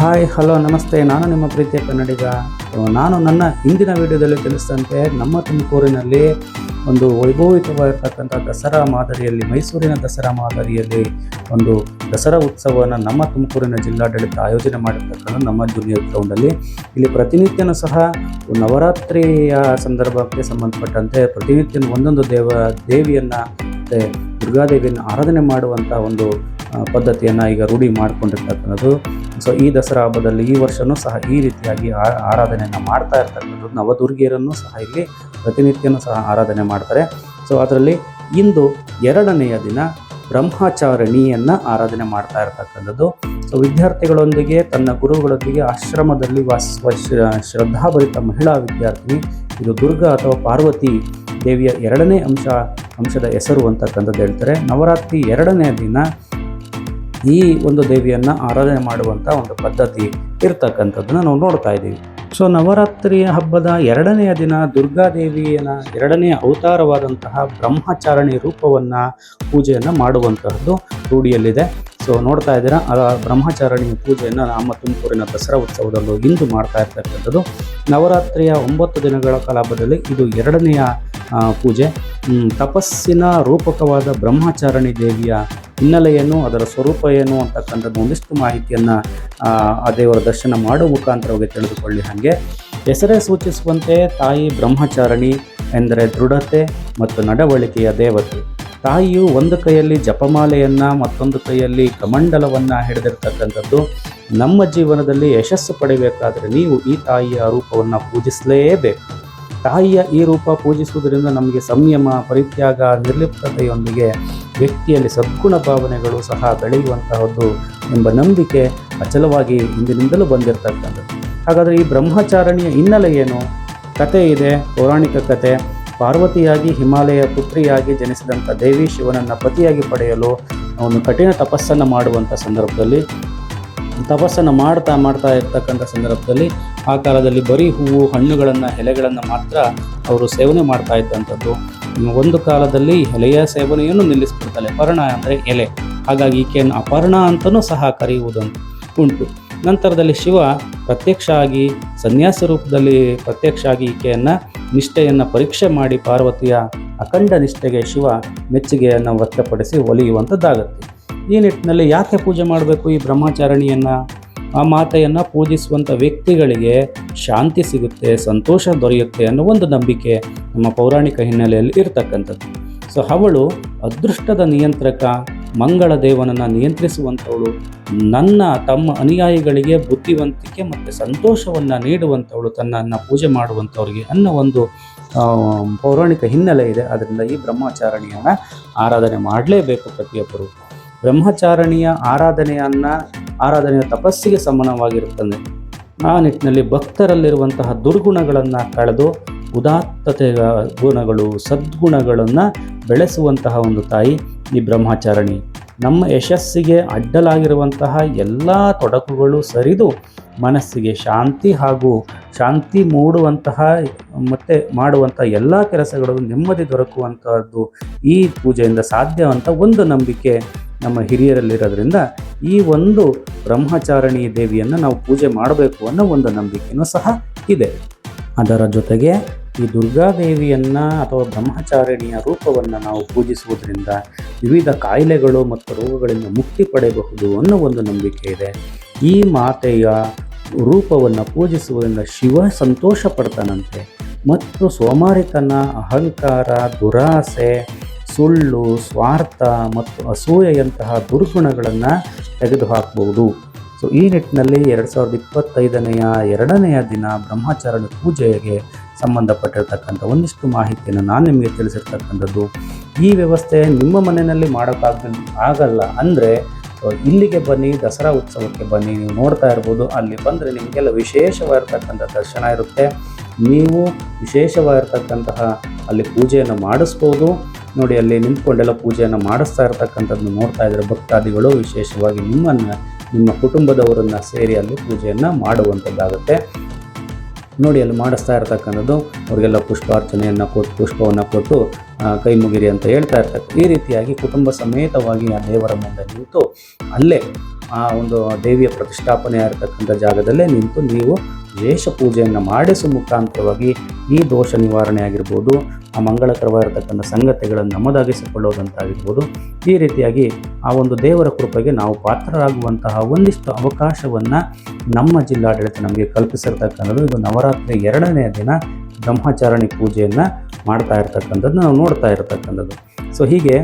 Hi, hello, ನಮಸ್ತೆ. ನಾನು ನಿಮ್ಮ ಪ್ರೀತಿಯ ಕನ್ನಡಿಗ. ನಾನು ನನ್ನ ಹಿಂದಿನ ವಿಡಿಯೋದಲ್ಲಿ ತಿಳಿಸಿದಂತೆ ನಮ್ಮ ತುಮಕೂರಿನಲ್ಲಿ ಒಂದು ವೈಭವಿಕವಾಗಿರ್ತಕ್ಕಂಥ ದಸರಾ ಮಾದರಿಯಲ್ಲಿ, ಮೈಸೂರಿನ ದಸರಾ ಮಾದರಿಯಲ್ಲಿ ಒಂದು ದಸರಾ ಉತ್ಸವವನ್ನು ನಮ್ಮ ತುಮಕೂರಿನ ಜಿಲ್ಲಾಡಳಿತ ಆಯೋಜನೆ ಮಾಡಿರ್ತಕ್ಕಂಥ ನಮ್ಮ ಜೂನಿಯರ್ ಗ್ರೌಂಡಲ್ಲಿ ಇಲ್ಲಿ ಪ್ರತಿನಿತ್ಯನೂ ಸಹ ನವರಾತ್ರಿಯ ಸಂದರ್ಭಕ್ಕೆ ಸಂಬಂಧಪಟ್ಟಂತೆ ಪ್ರತಿನಿತ್ಯ ಒಂದೊಂದು ದೇವ, ದೇವಿಯನ್ನು, ಮತ್ತು ದುರ್ಗಾದೇವಿಯನ್ನು ಆರಾಧನೆ ಮಾಡುವಂಥ ಒಂದು ಪದ್ಧತಿಯನ್ನು ಈಗ ರೂಢಿ ಮಾಡಿಕೊಂಡಿರ್ತಕ್ಕಂಥದ್ದು. ಸೊ ಈ ದಸರಾ ಹಬ್ಬದಲ್ಲಿ ಈ ವರ್ಷವೂ ಸಹ ಈ ರೀತಿಯಾಗಿ ಆರಾಧನೆಯನ್ನು ಮಾಡ್ತಾ ಇರ್ತಕ್ಕಂಥದ್ದು ನವದುರ್ಗಿಯರನ್ನು ಸಹ ಇಲ್ಲಿ ಪ್ರತಿನಿತ್ಯನೂ ಸಹ ಆರಾಧನೆ ಮಾಡ್ತಾರೆ. ಸೊ ಅದರಲ್ಲಿ ಇಂದು ಎರಡನೆಯ ದಿನ ಬ್ರಹ್ಮಚಾರಿಣಿಯನ್ನು ಆರಾಧನೆ ಮಾಡ್ತಾ ಇರ್ತಕ್ಕಂಥದ್ದು. ಸೊ ವಿದ್ಯಾರ್ಥಿಗಳೊಂದಿಗೆ ತನ್ನ ಗುರುಗಳೊಂದಿಗೆ ಆಶ್ರಮದಲ್ಲಿ ಶ್ರ- ಶ್ರದ್ಧಾಭರಿತ ಮಹಿಳಾ ವಿದ್ಯಾರ್ಥಿನಿ, ಇದು ದುರ್ಗಾ ಅಥವಾ ಪಾರ್ವತಿ ದೇವಿಯ ಎರಡನೇ ಅಂಶ, ಅಂಶದ ಹೆಸರು ಅಂತಕ್ಕಂಥದ್ದು ಹೇಳ್ತಾರೆ. ನವರಾತ್ರಿ ಎರಡನೇ ದಿನ ಈ ಒಂದು ದೇವಿಯನ್ನು ಆರಾಧನೆ ಮಾಡುವಂಥ ಒಂದು ಪದ್ಧತಿ ಇರ್ತಕ್ಕಂಥದ್ದನ್ನು ನಾವು ನೋಡ್ತಾ ಇದ್ದೀವಿ. ಸೊ ನವರಾತ್ರಿಯ ಹಬ್ಬದ ಎರಡನೆಯ ದಿನ ದುರ್ಗಾದೇವಿಯನ ಎರಡನೆಯ ಅವತಾರವಾದಂತಹ ಬ್ರಹ್ಮಚಾರಣಿ ರೂಪವನ್ನು ಪೂಜೆಯನ್ನು ಮಾಡುವಂತಹದ್ದು ರೂಢಿಯಲ್ಲಿದೆ. ಸೊ ನೋಡ್ತಾ ಇದ್ದೀರಾ, ಆ ಬ್ರಹ್ಮಚಾರಣಿ ಪೂಜೆಯನ್ನು ನಮ್ಮ ತುಮಕೂರಿನ ದಸರಾ ಉತ್ಸವದಲ್ಲೂ ಇಂದು ಮಾಡ್ತಾ ಇರ್ತಕ್ಕಂಥದ್ದು. ನವರಾತ್ರಿಯ ಒಂಬತ್ತು ದಿನಗಳ ಕಲಾಪದಲ್ಲಿ ಇದು ಎರಡನೆಯ ಪೂಜೆ. ತಪಸ್ಸಿನ ರೂಪಕವಾದ ಬ್ರಹ್ಮಚಾರಣಿ ದೇವಿಯ ಹಿನ್ನೆಲೆಯನ್ನು ಅದರ ಸ್ವರೂಪ ಏನು ಅಂತಕ್ಕಂಥದ್ದು ಒಂದಿಷ್ಟು ಮಾಹಿತಿಯನ್ನು, ಆ ದೇವರ ದರ್ಶನ ಮಾಡುವ ಮುಖಾಂತರವಾಗಿ ತಿಳಿದುಕೊಳ್ಳಿ ಹಾಗೆ. ಹೆಸರೇ ಸೂಚಿಸುವಂತೆ ತಾಯಿ ಬ್ರಹ್ಮಚಾರಣಿ ಎಂದರೆ ದೃಢತೆ ಮತ್ತು ನಡವಳಿಕೆಯ ದೇವತೆ. ತಾಯಿಯು ಒಂದು ಕೈಯಲ್ಲಿ ಜಪಮಾಲೆಯನ್ನು, ಮತ್ತೊಂದು ಕೈಯಲ್ಲಿ ಕಮಂಡಲವನ್ನು ಹಿಡಿದಿರ್ತಕ್ಕಂಥದ್ದು. ನಮ್ಮ ಜೀವನದಲ್ಲಿ ಯಶಸ್ಸು ಪಡಿಬೇಕಾದರೆ ನೀವು ಈ ತಾಯಿಯ ರೂಪವನ್ನು ಪೂಜಿಸಲೇಬೇಕು. ತಾಯಿಯ ಈ ರೂಪ ಪೂಜಿಸುವುದರಿಂದ ನಮಗೆ ಸಂಯಮ, ಪರಿತ್ಯಾಗ, ನಿರ್ಲಿಪ್ತತೆಯೊಂದಿಗೆ ವ್ಯಕ್ತಿಯಲ್ಲಿ ಸದ್ಗುಣ ಭಾವನೆಗಳು ಸಹ ಬೆಳೆಯುವಂತಹದ್ದು ಎಂಬ ನಂಬಿಕೆ ಅಚಲವಾಗಿ ಹಿಂದಿನಿಂದಲೂ ಬಂದಿರತಕ್ಕಂಥದ್ದು. ಹಾಗಾದರೆ ಈ ಬ್ರಹ್ಮಚಾರಣಿಯ ಹಿನ್ನೆಲೆ ಏನು? ಕತೆ ಇದೆ, ಪೌರಾಣಿಕ ಕತೆ. ಪಾರ್ವತಿಯಾಗಿ ಹಿಮಾಲಯ ಪುತ್ರಿಯಾಗಿ ಜನಿಸಿದಂಥ ದೇವಿ ಶಿವನನ್ನು ಪತಿಯಾಗಿ ಪಡೆಯಲು ಅವನು ಕಠಿಣ ತಪಸ್ಸನ್ನು ಮಾಡುವಂಥ ಸಂದರ್ಭದಲ್ಲಿ, ತಪಸ್ಸನ್ನು ಮಾಡ್ತಾ ಮಾಡ್ತಾ ಇರ್ತಕ್ಕಂಥ ಸಂದರ್ಭದಲ್ಲಿ ಆ ಕಾಲದಲ್ಲಿ ಬರೀ ಹೂವು, ಹಣ್ಣುಗಳನ್ನು, ಎಲೆಗಳನ್ನು ಮಾತ್ರ ಅವರು ಸೇವನೆ ಮಾಡ್ತಾ ಇದ್ದಂಥದ್ದು. ಒಂದು ಕಾಲದಲ್ಲಿ ಎಲೆಯ ಸೇವನೆಯನ್ನು ನಿಲ್ಲಿಸಿಬಿಡ್ತಾಳೆ ಪರ್ಣ ಅಂದರೆ ಎಲೆ. ಹಾಗಾಗಿ ಈಕೆಯನ್ನು ಅಪರ್ಣ ಅಂತಲೂ ಸಹ ಕರೆಯುವುದನ್ನು ಉಂಟು. ನಂತರದಲ್ಲಿ ಶಿವ ಪ್ರತ್ಯಕ್ಷ ಆಗಿ ಸನ್ಯಾಸ ರೂಪದಲ್ಲಿ ಪ್ರತ್ಯಕ್ಷ ಆಗಿ ಈಕೆಯನ್ನು ನಿಷ್ಠೆಯನ್ನು ಪರೀಕ್ಷೆ ಮಾಡಿ ಪಾರ್ವತಿಯ ಅಖಂಡ ನಿಷ್ಠೆಗೆ ಶಿವ ಮೆಚ್ಚುಗೆಯನ್ನು ವ್ಯಕ್ತಪಡಿಸಿ ಒಲಿಯುವಂಥದ್ದಾಗುತ್ತೆ ಈ ನಿಟ್ಟಿನಲ್ಲಿ ಯಾಕೆ ಪೂಜೆ ಮಾಡಬೇಕು ಈ ಬ್ರಹ್ಮಚಾರಣಿಯನ್ನು? ಆ ಮಾತೆಯನ್ನು ಪೂಜಿಸುವಂಥ ವ್ಯಕ್ತಿಗಳಿಗೆ ಶಾಂತಿ ಸಿಗುತ್ತೆ, ಸಂತೋಷ ದೊರೆಯುತ್ತೆ ಅನ್ನೋ ಒಂದು ನಂಬಿಕೆ ನಮ್ಮ ಪೌರಾಣಿಕ ಹಿನ್ನೆಲೆಯಲ್ಲಿ ಇರತಕ್ಕಂಥದ್ದು. ಸೊ ಅವಳು ಅದೃಷ್ಟದ ನಿಯಂತ್ರಕ, ಮಂಗಳ ದೇವನನ್ನು ನಿಯಂತ್ರಿಸುವಂಥವಳು, ನನ್ನ, ತಮ್ಮ ಅನುಯಾಯಿಗಳಿಗೆ ಬುದ್ಧಿವಂತಿಕೆ ಮತ್ತು ಸಂತೋಷವನ್ನು ನೀಡುವಂಥವಳು, ತನ್ನನ್ನು ಪೂಜೆ ಮಾಡುವಂಥವ್ರಿಗೆ ಅನ್ನೋ ಒಂದು ಪೌರಾಣಿಕ ಹಿನ್ನೆಲೆ ಇದೆ. ಅದರಿಂದ ಈ ಬ್ರಹ್ಮಚಾರಣಿಯನ್ನು ಆರಾಧನೆ ಮಾಡಲೇಬೇಕು ಪ್ರತಿಯೊಬ್ಬರು. ಬ್ರಹ್ಮಚಾರಣಿಯ ಆರಾಧನೆಯನ್ನು ಆರಾಧನೆಯ ತಪಸ್ಸಿಗೆ ಸಮಾನವಾಗಿರುತ್ತದೆ. ಆ ನಿಟ್ಟಿನಲ್ಲಿ ಭಕ್ತರಲ್ಲಿರುವಂತಹ ದುರ್ಗುಣಗಳನ್ನು ಕಳೆದು ಉದಾತ್ತತೆ ಗುಣಗಳು, ಸದ್ಗುಣಗಳನ್ನು ಬೆಳೆಸುವಂತಹ ಒಂದು ತಾಯಿ ಈ ಬ್ರಹ್ಮಚಾರಣಿ. ನಮ್ಮ ಯಶಸ್ಸಿಗೆ ಅಡ್ಡಲಾಗಿರುವಂತಹ ಎಲ್ಲ ತೊಡಕುಗಳು ಸರಿದು ಮನಸ್ಸಿಗೆ ಶಾಂತಿ ಹಾಗೂ ಶಾಂತಿ ಮೂಡುವಂತಹ ಮತ್ತು ಮಾಡುವಂಥ ಎಲ್ಲ ಕೆಲಸಗಳು ನೆಮ್ಮದಿ ದೊರಕುವಂತಹದ್ದು ಈ ಪೂಜೆಯಿಂದ ಸಾಧ್ಯ ಅಂತ ಒಂದು ನಂಬಿಕೆ ನಮ್ಮ ಹಿರಿಯರಲ್ಲಿರೋದ್ರಿಂದ ಈ ಒಂದು ಬ್ರಹ್ಮಚಾರಣಿ ದೇವಿಯನ್ನು ನಾವು ಪೂಜೆ ಮಾಡಬೇಕು ಅನ್ನೋ ಒಂದು ನಂಬಿಕೆಯೂ ಸಹ ಇದೆ. ಅದರ ಜೊತೆಗೆ ಈ ದುರ್ಗಾದೇವಿಯನ್ನು ಅಥವಾ ಬ್ರಹ್ಮಚಾರಿಣಿಯ ರೂಪವನ್ನು ನಾವು ಪೂಜಿಸುವುದರಿಂದ ವಿವಿಧ ಕಾಯಿಲೆಗಳು ಮತ್ತು ರೋಗಗಳಿಂದ ಮುಕ್ತಿ ಪಡೆಯಬಹುದು ಅನ್ನೋ ಒಂದು ನಂಬಿಕೆ ಇದೆ. ಈ ಮಾತೆಯ ರೂಪವನ್ನು ಪೂಜಿಸುವುದರಿಂದ ಶಿವ ಸಂತೋಷ ಪಡ್ತಾನಂತೆ ಮತ್ತು ಸೋಮಾರಿತನ, ಅಹಂಕಾರ, ದುರಾಸೆ ಸುಳ್ಳು, ಸ್ವಾರ್ಥ ಮತ್ತು ಅಸೂಯೆಯಂತಹ ದುರ್ಗುಣಗಳನ್ನು ತೆಗೆದುಹಾಕಬಹುದು. ಸೊ ಈ ನಿಟ್ಟಿನಲ್ಲಿ ಎರಡು ಸಾವಿರದ ಇಪ್ಪತ್ತೈದನೆಯ ಎರಡನೆಯ ದಿನ ಬ್ರಹ್ಮಚಾರಣ ಪೂಜೆಗೆ ಸಂಬಂಧಪಟ್ಟಿರ್ತಕ್ಕಂಥ ಒಂದಿಷ್ಟು ಮಾಹಿತಿಯನ್ನು ನಾನು ನಿಮಗೆ ತಿಳಿಸಿರ್ತಕ್ಕಂಥದ್ದು. ಈ ವ್ಯವಸ್ಥೆ ನಿಮ್ಮ ಮನೆಯಲ್ಲಿ ಮಾಡೋಕ್ಕಾಗ ಆಗಲ್ಲ ಅಂದರೆ ಇಲ್ಲಿಗೆ ಬನ್ನಿ, ದಸರಾ ಉತ್ಸವಕ್ಕೆ ಬನ್ನಿ, ನೀವು ನೋಡ್ತಾ ಇರ್ಬೋದು, ಅಲ್ಲಿ ಬಂದರೆ ನಿಮಗೆಲ್ಲ ವಿಶೇಷವಾಗಿರ್ತಕ್ಕಂಥ ದರ್ಶನ ಇರುತ್ತೆ. ನೀವು ವಿಶೇಷವಾಗಿರ್ತಕ್ಕಂತಹ ಅಲ್ಲಿ ಪೂಜೆಯನ್ನು ಮಾಡಿಸ್ಬೋದು. ನೋಡಿ, ಅಲ್ಲಿ ನಿಂತ್ಕೊಂಡೆಲ್ಲ ಪೂಜೆಯನ್ನು ಮಾಡಿಸ್ತಾ ಇರ್ತಕ್ಕಂಥದ್ದು ನೋಡ್ತಾ ಇದ್ದಾರೆ ಭಕ್ತಾದಿಗಳು, ವಿಶೇಷವಾಗಿ ನಿಮ್ಮನ್ನು, ನಿಮ್ಮ ಕುಟುಂಬದವರನ್ನು ಸೇರಿ ಅಲ್ಲಿ ಪೂಜೆಯನ್ನು ಮಾಡುವಂಥದ್ದಾಗುತ್ತೆ. ನೋಡಿ, ಅಲ್ಲಿ ಮಾಡಿಸ್ತಾ ಇರ್ತಕ್ಕಂಥದ್ದು ಅವರಿಗೆಲ್ಲ ಪುಷ್ಪಾರ್ಚನೆಯನ್ನು ಕೊಟ್ಟು, ಪುಷ್ಪವನ್ನು ಕೊಟ್ಟು ಕೈ ಮುಗಿರಿ ಅಂತ ಹೇಳ್ತಾ ಇರ್ತಾರೆ ಈ ರೀತಿಯಾಗಿ ಕುಟುಂಬ ಸಮೇತವಾಗಿ ಆ ದೇವರ ಮುಂದೆ ನಿಂತು, ಅಲ್ಲೇ ಆ ಒಂದು ದೇವಿಯ ಪ್ರತಿಷ್ಠಾಪನೆ ಆಗಿರ್ತಕ್ಕಂಥ ಜಾಗದಲ್ಲೇ ನಿಂತು ನೀವು ವೇಷ ಪೂಜೆಯನ್ನು ಮಾಡಿಸುವ ಮುಖಾಂತರವಾಗಿ ಈ ದೋಷ ನಿವಾರಣೆ ಆಗಿರ್ಬೋದು, ಆ ಮಂಗಳಕರವಾಗಿರ್ತಕ್ಕಂಥ ಸಂಗತಿಗಳನ್ನು ನಮ್ಮದಾಗಿಸಿಕೊಳ್ಳೋದಂತಾಗಿರ್ಬೋದು ಈ ರೀತಿಯಾಗಿ ಆ ಒಂದು ದೇವರ ಕೃಪೆಗೆ ನಾವು ಪಾತ್ರರಾಗುವಂತಹ ಒಂದಿಷ್ಟು ಅವಕಾಶವನ್ನು ನಮ್ಮ ಜಿಲ್ಲಾಡಳಿತ ನಮಗೆ ಕಲ್ಪಿಸಿರ್ತಕ್ಕಂಥದ್ದು. ಇದು ನವರಾತ್ರಿ ಎರಡನೇ ದಿನ ಬ್ರಹ್ಮಚಾರಣಿ ಪೂಜೆಯನ್ನು ಮಾಡ್ತಾ ಇರ್ತಕ್ಕಂಥದ್ದು, ನಾವು ನೋಡ್ತಾ ಇರ್ತಕ್ಕಂಥದ್ದು. ಸೊ, ಹೀಗೆ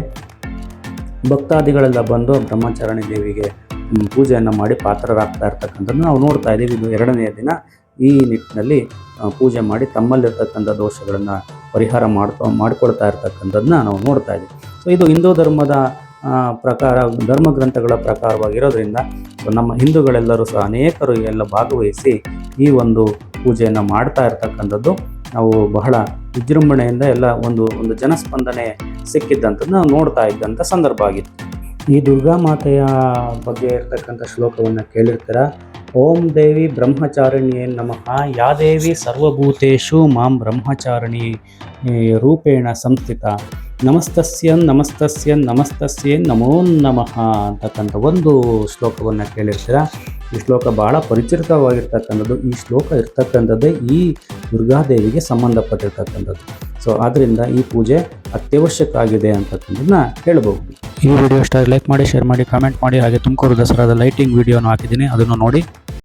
ಭಕ್ತಾದಿಗಳೆಲ್ಲ ಬಂದು ಬ್ರಹ್ಮಚಾರಣಿ ದೇವಿಗೆ ಪೂಜೆಯನ್ನು ಮಾಡಿ ಪಾತ್ರರಾಗ್ತಾ ಇರ್ತಕ್ಕಂಥದ್ದು ನಾವು ನೋಡ್ತಾ ಇದ್ದೀವಿ. ಇದು ಎರಡನೆಯ ದಿನ ಈ ನಿಟ್ಟಿನಲ್ಲಿ ಪೂಜೆ ಮಾಡಿ ತಮ್ಮಲ್ಲಿರ್ತಕ್ಕಂಥ ದೋಷಗಳನ್ನು ಪರಿಹಾರ ಮಾಡ್ತಾ, ಮಾಡಿಕೊಳ್ತಾ ಇರ್ತಕ್ಕಂಥದ್ದನ್ನ ನಾವು ನೋಡ್ತಾ ಇದ್ದೀವಿ. ಸೊ ಇದು ಹಿಂದೂ ಧರ್ಮದ ಪ್ರಕಾರ, ಧರ್ಮ ಗ್ರಂಥಗಳ ಪ್ರಕಾರವಾಗಿರೋದ್ರಿಂದ ನಮ್ಮ ಹಿಂದೂಗಳೆಲ್ಲರೂ ಸಹ ಅನೇಕರು ಎಲ್ಲ ಭಾಗವಹಿಸಿ ಈ ಒಂದು ಪೂಜೆಯನ್ನು ಮಾಡ್ತಾ ಇರ್ತಕ್ಕಂಥದ್ದು ನಾವು ಬಹಳ ವಿಜೃಂಭಣೆಯಿಂದ ಎಲ್ಲ ಒಂದು ಒಂದು ಜನಸ್ಪಂದನೆ ಸಿಕ್ಕಿದ್ದಂಥದ್ದು ನಾವು ನೋಡ್ತಾ ಇದ್ದಂಥ ಸಂದರ್ಭ ಆಗಿತ್ತು. ಈ ದುರ್ಗಾ ಮಾತೆಯ ಬಗ್ಗೆ ಇರ್ತಕ್ಕಂಥ ಶ್ಲೋಕವನ್ನು ಕೇಳಿರ್ತೀರ? ಓಂ ದೇವಿ ಬ್ರಹ್ಮಚಾರಿಣಿಯೇ ನಮಃ. ಯಾ ದೇವಿ ಸರ್ವಭೂತೇಷು ಮಾಂ ಬ್ರಹ್ಮಚಾರಿಣಿ ರೂಪೇಣ ಸಂಸ್ಥಿತ. ನಮಸ್ತಸ್ಯನ್ ನಮಸ್ತಸ್ಯನ್ ನಮಸ್ತಸ್ಯನ್ ನಮೋ ನಮಃ ಅಂತಕ್ಕಂಥ ಒಂದು ಶ್ಲೋಕವನ್ನು ಕೇಳಿರ್ತೀರ? ಈ ಶ್ಲೋಕ ಬಹಳ ಪರಿಚಿತವಾಗಿರ್ತಕ್ಕಂಥದ್ದು. ಈ ಶ್ಲೋಕ ಇರ್ತಕ್ಕಂಥದ್ದೇ ಈ ದುರ್ಗಾದೇವಿಗೆ ಸಂಬಂಧಪಟ್ಟಿರ್ತಕ್ಕಂಥದ್ದು. ಸೊ ಆದ್ದರಿಂದ ಈ ಪೂಜೆ ಅತ್ಯವಶ್ಯಕ ಆಗಿದೆ ಅಂತಕ್ಕಂಥದ್ದನ್ನ ಹೇಳ್ಬೋದು. ಈ ವಿಡಿಯೋ ಇಷ್ಟ ಲೈಕ್ ಮಾಡಿ ಶೇರ್ ಮಾಡಿ ಕಾಮೆಂಟ್ ಮಾಡಿ, ಹಾಗೆ ತುಮಕೂರು ದಸರಾದ ಲೈಟಿಂಗ್ ವಿಡಿಯೋನು ಹಾಕಿದ್ದೀನಿ. ಅದನ್ನು ನೋಡಿ.